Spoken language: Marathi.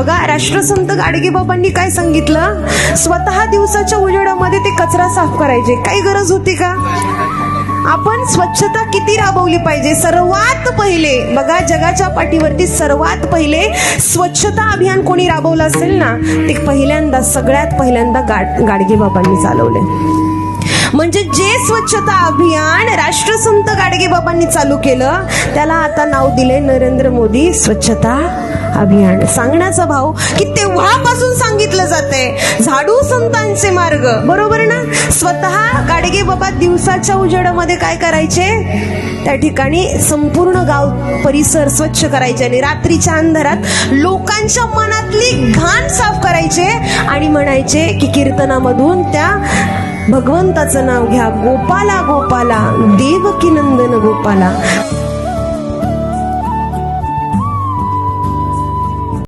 बघा राष्ट्रसंत गाडगेबाबांनी काय सांगितलं? स्वतः दिवसाच्या उजेडामध्ये ते कचरा साफ करायचे. काही गरज होती का? आपण स्वच्छता किती राबवली पाहिजे? सर्वात पहिले बघा जगाच्या पाठीवरती सर्वात पहिले स्वच्छता अभियान कोणी राबवलं असेल ना ते पहिल्यांदा सगळ्यात पहिल्यांदा गाड गाडगेबाबांनी चालवले म्हणजे जे स्वच्छता अभियान राष्ट्रसंत गाडगे बाबांनी चालू केलं. त्याला आता नाव दिले नरेंद्र मोदी स्वच्छता अभियान. सांगण्याचा भाव की तेव्हापासून सांगितलं जाते झाडू संतांचे मार्ग. बरोबर ना? स्वतः गाडगे बाबा दिवसाच्या उजेडामध्ये काय करायचे? त्या ठिकाणी संपूर्ण गाव परिसर स्वच्छ करायचे आणि रात्रीच्या अंधारात लोकांच्या मनातली घाण साफ करायचे आणि म्हणायचे की कीर्तनामधून त्या भगवंताचं नाव घ्या गोपाला गोपाला देवकीनंदन गोपाला.